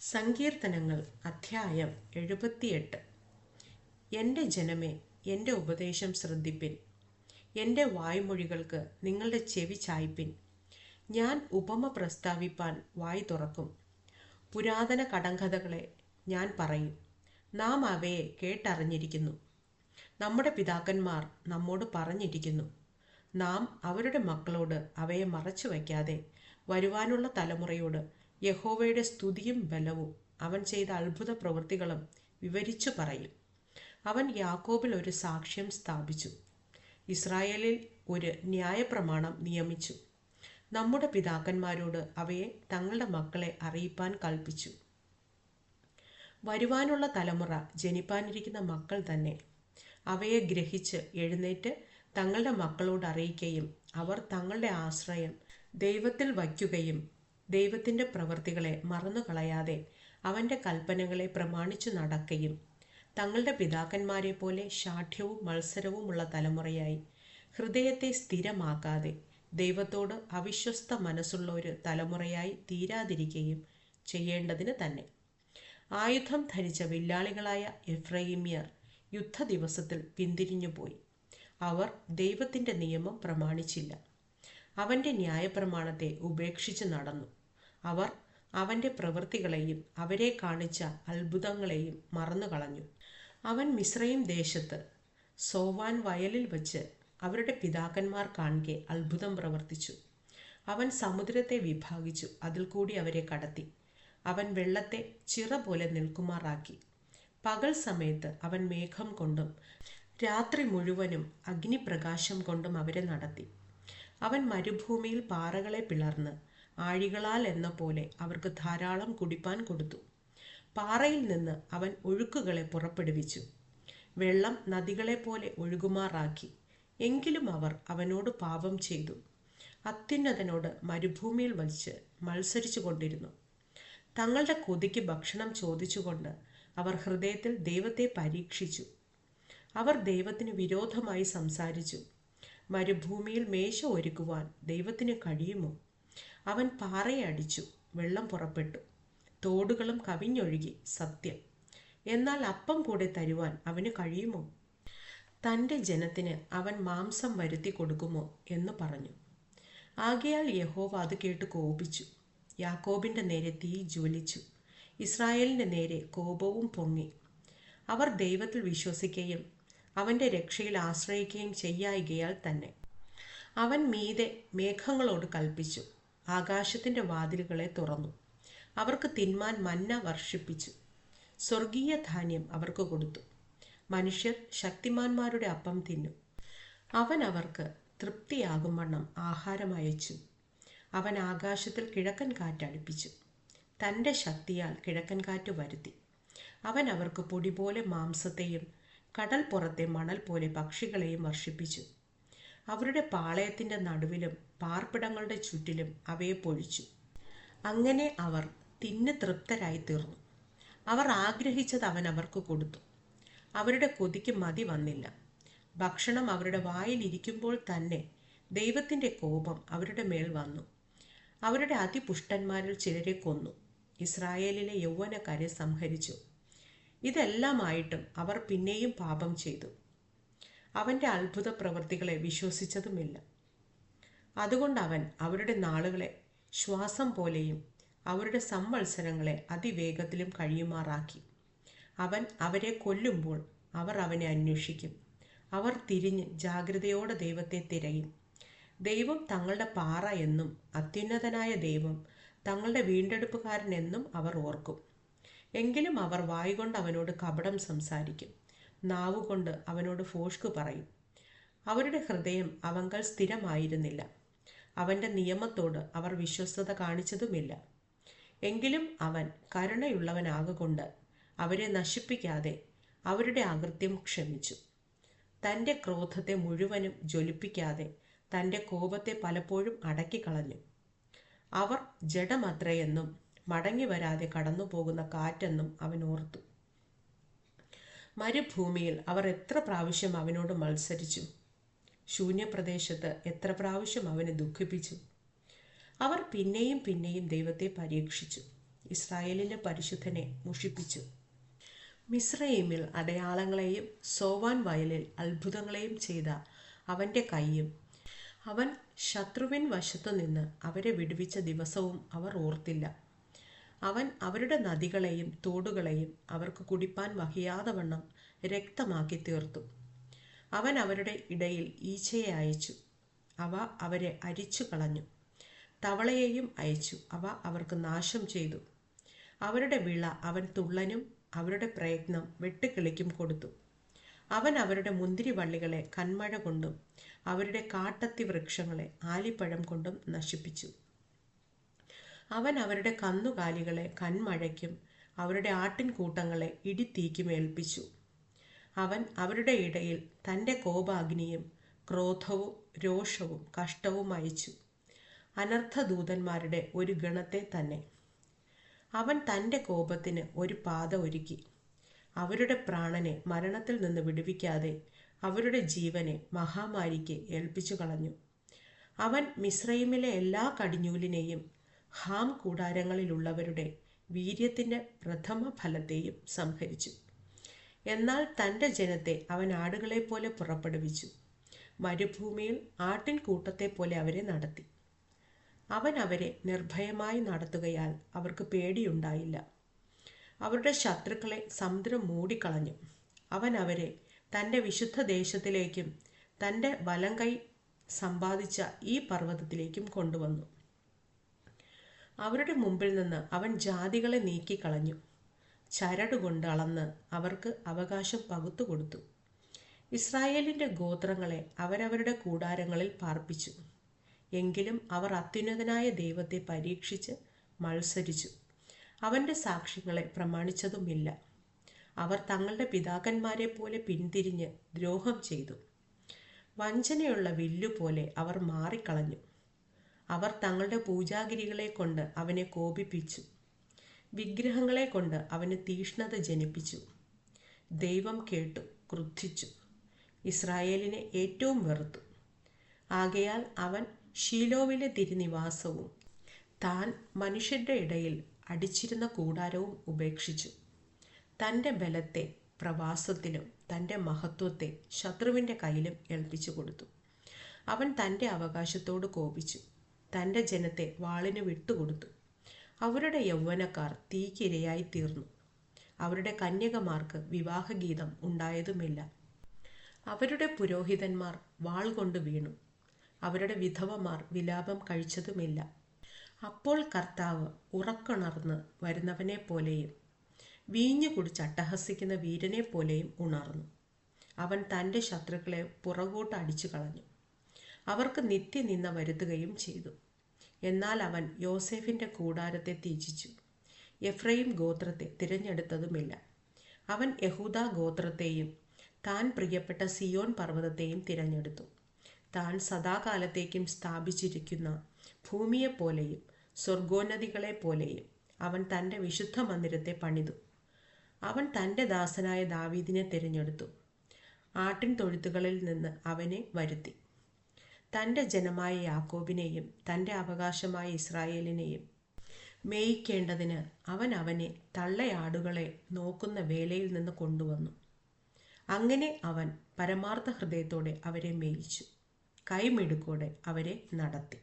സങ്കീർത്തനങ്ങൾ അധ്യായം എഴുപത്തിയെട്ട്. എന്റെ ജനമേ എന്റെ ഉപദേശം ശ്രദ്ധിപ്പിൻ. എന്റെ വായ്മൊഴികൾക്ക് നിങ്ങളുടെ ചെവി ചായ്പിൻ ഞാൻ ഉപമ പ്രസ്താവിപ്പാൻ വായി തുറക്കും. പുരാതന കടങ്കഥകളെ ഞാൻ പറയും. നാം അവയെ കേട്ടറിഞ്ഞിരിക്കുന്നു. നമ്മുടെ പിതാക്കന്മാർ നമ്മോട് പറഞ്ഞിരിക്കുന്നു. നാം അവരുടെ മക്കളോട് അവയെ മറച്ചു വയ്ക്കാതെ വരുവാനുള്ള തലമുറയോട് യഹോവയുടെ സ്തുതിയും ബലവും അവൻ ചെയ്ത അത്ഭുത പ്രവൃത്തികളും വിവരിച്ചു പറയും. അവൻ യാക്കോബിൽ ഒരു സാക്ഷ്യം സ്ഥാപിച്ചു. ഇസ്രായേലിൽ ഒരു ന്യായപ്രമാണം നിയമിച്ചു. നമ്മുടെ പിതാക്കന്മാരോട് അവയെ തങ്ങളുടെ മക്കളെ അറിയിപ്പാൻ കൽപ്പിച്ചു. വരുവാനുള്ള തലമുറ ജനിപ്പാനിരിക്കുന്ന മക്കൾ തന്നെ അവയെ ഗ്രഹിച്ച് എഴുന്നേറ്റ് തങ്ങളുടെ മക്കളോട് അറിയിക്കുകയും അവർ തങ്ങളുടെ ആശ്രയം ദൈവത്തിൽ വയ്ക്കുകയും ദൈവത്തിന്റെ പ്രവൃത്തികളെ മറന്നു കളയാതെ അവന്റെ കൽപ്പനകളെ പ്രമാണിച്ചു നടക്കുകയും തങ്ങളുടെ പിതാക്കന്മാരെ പോലെ ശാഠ്യവും മത്സരവുമുള്ള തലമുറയായി ഹൃദയത്തെ സ്ഥിരമാക്കാതെ ദൈവത്തോട് അവിശ്വസ്ത മനസ്സുള്ള ഒരു തലമുറയായി തീരാതിരിക്കുകയും ചെയ്യേണ്ടതിന് തന്നെ. ആയുധം ധരിച്ച വില്ലാളികളായ എഫ്രൈമിയർ യുദ്ധ ദിവസത്തിൽ പിന്തിരിഞ്ഞുപോയി. അവർ ദൈവത്തിന്റെ നിയമം പ്രമാണിച്ചില്ല. അവന്റെ ന്യായപ്രമാണത്തെ ഉപേക്ഷിച്ച് നടന്നു. അവർ അവന്റെ പ്രവൃത്തികളെയും അവരെ കാണിച്ച അത്ഭുതങ്ങളെയും മറന്നു കളഞ്ഞു അവൻ മിശ്രയും ദേശത്ത് സോവാൻ വയലിൽ വച്ച് അവരുടെ പിതാക്കന്മാർ കാണുകെ അത്ഭുതം പ്രവർത്തിച്ചു. അവൻ സമുദ്രത്തെ വിഭാഗിച്ചു അതിൽ കൂടി അവരെ കടത്തി. അവൻ വെള്ളത്തെ ചിറ പോലെ നിൽക്കുമാറാക്കി. പകൽ സമയത്ത് അവൻ മേഘം കൊണ്ടും രാത്രി മുഴുവനും അഗ്നിപ്രകാശം കൊണ്ടും അവരെ നടത്തി. അവൻ മരുഭൂമിയിൽ പാറകളെ പിളർന്ന് ആഴികളാൽ എന്ന പോലെ അവർക്ക് ധാരാളം കുടിപ്പാൻ കൊടുത്തു. പാറയിൽ നിന്ന് അവൻ ഒഴുക്കുകളെ പുറപ്പെടുവിച്ചു. വെള്ളം നദികളെ പോലെ ഒഴുകുമാറാക്കി. എങ്കിലും അവർ അവനോട് പാപം ചെയ്തു. അത്യുന്നതനോട് മരുഭൂമിയിൽ വച്ച് മത്സരിച്ചു കൊണ്ടിരുന്നു. തങ്ങളുടെ കൊതിക്ക് ഭക്ഷണം ചോദിച്ചുകൊണ്ട് അവർ ഹൃദയത്തിൽ ദൈവത്തെ പരീക്ഷിച്ചു. അവർ ദൈവത്തിന് വിരോധമായി സംസാരിച്ചു. മരുഭൂമിയിൽ മേശ ഒരുക്കുവാൻ ദൈവത്തിന് കഴിയുമോ? അവൻ പാറയെ അടിച്ചു വെള്ളം പുറപ്പെട്ടു. തോടുകളും കവിഞ്ഞൊഴുകി. സത്യം. എന്നാൽ അപ്പം കൂടെ തരുവാൻ അവന് കഴിയുമോ? തന്റെ ജനത്തിന് അവൻ മാംസം വരുത്തി കൊടുക്കുമോ എന്ന് പറഞ്ഞു. ആകയാൽ യഹോവ അത് കേട്ട് കോപിച്ചു. യാക്കോബിന്റെ നേരെ തീ ജ്വലിച്ചു. ഇസ്രായേലിന്റെ നേരെ കോപവും പൊങ്ങി. അവർ ദൈവത്തിൽ വിശ്വസിക്കുകയും അവന്റെ രക്ഷയിൽ ആശ്രയിക്കുകയും ചെയ്യായികയാൽ തന്നെ. അവൻ മീതെ മേഘങ്ങളോട് കൽപ്പിച്ചു. ആകാശത്തിന്റെ വാതിലുകളെ തുറന്നു. അവർക്ക് തിന്മാൻ മന്ന വർഷിപ്പിച്ചു. സ്വർഗീയ ധാന്യം അവർക്ക് കൊടുത്തു. മനുഷ്യർ ശക്തിമാന്മാരുടെ അപ്പം തിന്നു. അവൻ അവർക്ക് തൃപ്തിയാകും വണ്ണം ആഹാരം അയച്ചു. അവൻ ആകാശത്തിൽ കിഴക്കൻ കാറ്റടുപ്പിച്ചു തന്റെ ശക്തിയാൽ കിഴക്കൻ കാറ്റ് വരുത്തി. അവൻ അവർക്ക് പൊടി പോലെ മാംസത്തെയും കടൽ പുറത്തെ മണൽ പോലെ പക്ഷികളെയും വർഷിപ്പിച്ചു. അവരുടെ പാളയത്തിന്റെ നടുവിലും പാർപ്പിടങ്ങളുടെ ചുറ്റിലും അവയെ പൊഴിച്ചു. അങ്ങനെ അവർ തിന്ന് തൃപ്തരായി തീർന്നു അവർ ആഗ്രഹിച്ചത് അവൻ അവർക്ക് കൊടുത്തു. അവരുടെ കൊതിക്ക് മതി വന്നില്ല. ഭക്ഷണം അവരുടെ വായിലിരിക്കുമ്പോൾ തന്നെ ദൈവത്തിന്റെ കോപം അവരുടെ മേൽ വന്നു. അവരുടെ അതിപുഷ്ടന്മാരിൽ ചിലരെ കൊന്നു. ഇസ്രായേലിലെ യൗവനക്കാരെ സംഹരിച്ചു. ഇതെല്ലാമായിട്ടും അവർ പിന്നെയും പാപം ചെയ്തു. അവന്റെ അത്ഭുത പ്രവൃത്തികളെ വിശ്വസിച്ചതുമില്ല. അതുകൊണ്ട് അവൻ അവരുടെ നാളുകളെ ശ്വാസം പോലെയും അവരുടെ സംവത്സരങ്ങളെ അതിവേഗത്തിലും കഴിയുമാറാക്കി. അവൻ അവരെ കൊല്ലുമ്പോൾ അവർ അവനെ അന്വേഷിക്കും. അവർ തിരിഞ്ഞ് ജാഗ്രതയോടെ ദൈവത്തെ തിരയും. ദൈവം തങ്ങളുടെ പാറ എന്നും അത്യുന്നതനായ ദൈവം തങ്ങളുടെ വീണ്ടെടുപ്പുകാരൻ എന്നും അവർ ഓർക്കും. എങ്കിലും അവർ വായുകൊണ്ട് അവനോട് കപടം സംസാരിക്കും. നാവുകൊണ്ട് അവനോട് ഫോഷ്കു പറയും. അവരുടെ ഹൃദയം അവങ്കൽ സ്ഥിരമായിരുന്നില്ല. അവന്റെ നിയമത്തോട് അവർ വിശ്വസ്തത കാണിച്ചതുമില്ല. എങ്കിലും അവൻ കരുണയുള്ളവനാകൊണ്ട് അവരെ നശിപ്പിക്കാതെ അവരുടെ അകൃത്യം ക്ഷമിച്ചു. തന്റെ ക്രോധത്തെ മുഴുവനും ജ്വലിപ്പിക്കാതെ തന്റെ കോപത്തെ പലപ്പോഴും അടക്കി കളഞ്ഞു അവർ ജഡമത്രയെന്നും മടങ്ങി വരാതെ കടന്നു പോകുന്ന കാറ്റെന്നും അവൻ ഓർത്തു. മരുഭൂമിയിൽ അവർ എത്ര പ്രാവശ്യം അവനോട് മത്സരിച്ചു? ശൂന്യപ്രദേശത്ത് എത്ര പ്രാവശ്യം അവനെ ദുഃഖിപ്പിച്ചു? അവർ പിന്നെയും പിന്നെയും ദൈവത്തെ പരീക്ഷിച്ചു. ഇസ്രായേലിന്റെ പരിശുദ്ധനെ മുഷിപ്പിച്ചു. മിസ്രൈമിൽ അടയാളങ്ങളെയും സോവാൻ വയലിൽ അത്ഭുതങ്ങളെയും ചെയ്ത അവന്റെ കൈയും അവൻ ശത്രുവിൻ വശത്തു നിന്ന് അവരെ വിടുവിച്ച ദിവസവും അവർ ഓർത്തില്ല. അവൻ അവരുടെ നദികളെയും തോടുകളെയും അവർക്ക് കുടിപ്പാൻ വഹിയാതെ വണ്ണം രക്തമാക്കി തീർത്തു. അവൻ അവരുടെ ഇടയിൽ ഈച്ചയെ അയച്ചു. അവ അവരെ അരിച്ചു കളഞ്ഞു. തവളയെയും അയച്ചു. അവ അവർക്ക് നാശം ചെയ്തു. അവരുടെ വിള അവൻ തുള്ളനും അവരുടെ പ്രയത്നം വെട്ടുകിളിക്കും കൊടുത്തു. അവൻ അവരുടെ മുന്തിരി വള്ളികളെ കന്മഴ കൊണ്ടും അവരുടെ കാട്ടത്തി വൃക്ഷങ്ങളെ ആലിപ്പഴം കൊണ്ടും നശിപ്പിച്ചു. അവൻ അവരുടെ കന്നുകാലികളെ കൺമഴയ്ക്കും അവരുടെ ആട്ടിൻകൂട്ടങ്ങളെ ഇടിത്തീക്കും ഏൽപ്പിച്ചു. അവൻ അവരുടെ ഇടയിൽ തന്റെ കോപാഗ്നിയും ക്രോധവും രോഷവും കഷ്ടവും അയച്ചു. അനർത്ഥദൂതന്മാരുടെ ഒരു ഗണത്തെ തന്നെ. അവൻ തന്റെ കോപത്തിന് ഒരു പാത ഒരുക്കി. അവരുടെ പ്രാണനെ മരണത്തിൽ നിന്ന് വിടുവിക്കാതെ അവരുടെ ജീവനെ മഹാമാരിക്ക് ഏൽപ്പിച്ചു കളഞ്ഞു. അവൻ മിശ്രൈമിലെ എല്ലാ കടിഞ്ഞൂലിനെയും ഹാം കൂടാരങ്ങളിലുള്ളവരുടെ വീര്യത്തിന്റെ പ്രഥമ ഫലത്തെയും സംഹരിച്ചു. എന്നാൽ തന്റെ ജനത്തെ അവൻ ആടുകളെപ്പോലെ പുറപ്പെടുവിച്ചു. മരുഭൂമിയിൽ ആട്ടിൻ കൂട്ടത്തെ പോലെ അവരെ നടത്തി. അവൻ അവരെ നിർഭയമായി നടത്തുകയാൽ അവർക്ക് പേടിയുണ്ടായില്ല. അവരുടെ ശത്രുക്കളെ സമുദ്രം മൂടിക്കളഞ്ഞു. അവൻ അവരെ തന്റെ വിശുദ്ധ ദേശത്തിലേക്കും തന്റെ വലം കൈ സമ്പാദിച്ച ഈ പർവതത്തിലേക്കും കൊണ്ടുവന്നു. അവരുടെ മുമ്പിൽ നിന്ന് അവൻ ജാതികളെ നീക്കിക്കളഞ്ഞു. ചരടുകൊണ്ട് അളന്ന് അവർക്ക് അവകാശം പകുത്തു കൊടുത്തു. ഇസ്രായേലിന്റെ ഗോത്രങ്ങളെ അവരവരുടെ കൂടാരങ്ങളിൽ പാർപ്പിച്ചു. എങ്കിലും അവർ അത്യുന്നതനായ ദൈവത്തെ പരീക്ഷിച്ച് മത്സരിച്ചു. അവന്റെ സാക്ഷികളെ പ്രമാണിച്ചതുമില്ല. അവർ തങ്ങളുടെ പിതാക്കന്മാരെ പോലെ പിന്തിരിഞ്ഞ് ദ്രോഹം ചെയ്തു. വഞ്ചനയുള്ള വില്ലുപോലെ അവർ മാറിക്കളഞ്ഞു. അവർ തങ്ങളുടെ പൂജാഗിരികളെ കൊണ്ട് അവനെ കോപിപ്പിച്ചു. വിഗ്രഹങ്ങളെ കൊണ്ട് അവന് തീഷ്ണത ജനിപ്പിച്ചു. ദൈവം കേട്ടു ക്രുദ്ധിച്ചു. ഇസ്രായേലിനെ ഏറ്റവും വെറുത്തു. ആകയാൽ അവൻ ഷീലോവിലെ തിരുനിവാസവും താൻ മനുഷ്യരുടെ ഇടയിൽ അടിച്ചിരുന്ന കൂടാരവും ഉപേക്ഷിച്ചു. തന്റെ ബലത്തെ പ്രവാസത്തിലും തന്റെ മഹത്വത്തെ ശത്രുവിന്റെ കയ്യിലും ഏൽപ്പിച്ചു കൊടുത്തു. അവൻ തന്റെ അവകാശത്തോട് കോപിച്ചു. തന്റെ ജനത്തെ വാളിന് വിട്ടുകൊടുത്തു. അവരുടെ യൗവനക്കാർ തീക്കിരയായി തീർന്നു. അവരുടെ കന്യകമാർക്ക് വിവാഹഗീതം ഉണ്ടായതുമില്ല. അവരുടെ പുരോഹിതന്മാർ വാൾ കൊണ്ട് വീണു. അവരുടെ വിധവമാർ വിലാപം കഴിച്ചതുമില്ല. അപ്പോൾ കർത്താവ് ഉറക്കുണർന്ന് വരുന്നവനെ പോലെയും വീഞ്ഞു കുടിച്ച് അട്ടഹസിക്കുന്ന വീരനെ പോലെയും ഉണർന്നു. അവൻ തന്റെ ശത്രുക്കളെ പുറകോട്ട് അടിച്ചു കളഞ്ഞു അവർക്ക് നിത്യനിന്ന വരുത്തുകയും ചെയ്തു. എന്നാൽ അവൻ യോസേഫിന്റെ കൂടാരത്തെ ത്യജിച്ചു. എഫ്രൈം ഗോത്രത്തെ തിരഞ്ഞെടുത്തതുമില്ല. അവൻ യഹൂദ ഗോത്രത്തെയും താൻ പ്രിയപ്പെട്ട സിയോൻ പർവതത്തെയും തിരഞ്ഞെടുത്തു. താൻ സദാകാലത്തേക്കും സ്ഥാപിച്ചിരിക്കുന്ന ഭൂമിയെപ്പോലെയും സ്വർഗോന്നതികളെ പോലെയും അവൻ തന്റെ വിശുദ്ധ മന്ദിരത്തെ പണിതു. അവൻ തന്റെ ദാസനായ ദാവീദിനെ തിരഞ്ഞെടുത്തു. ആട്ടിൻ തൊഴുത്തുകളിൽ നിന്ന് അവനെ വരുത്തി. തന്റെ ജനമായ യാക്കോബിനെയും തന്റെ അവകാശമായ ഇസ്രായേലിനെയും മേയിക്കേണ്ടതിന് അവൻ അവനെ തള്ളയാടുകളെ നോക്കുന്ന വേലയിൽ നിന്ന് കൊണ്ടുവന്നു. അങ്ങനെ അവൻ പരമാർത്ഥ ഹൃദയത്തോടെ അവരെ മേയിച്ചു. കൈമിടുക്കോടെ അവരെ നടത്തി.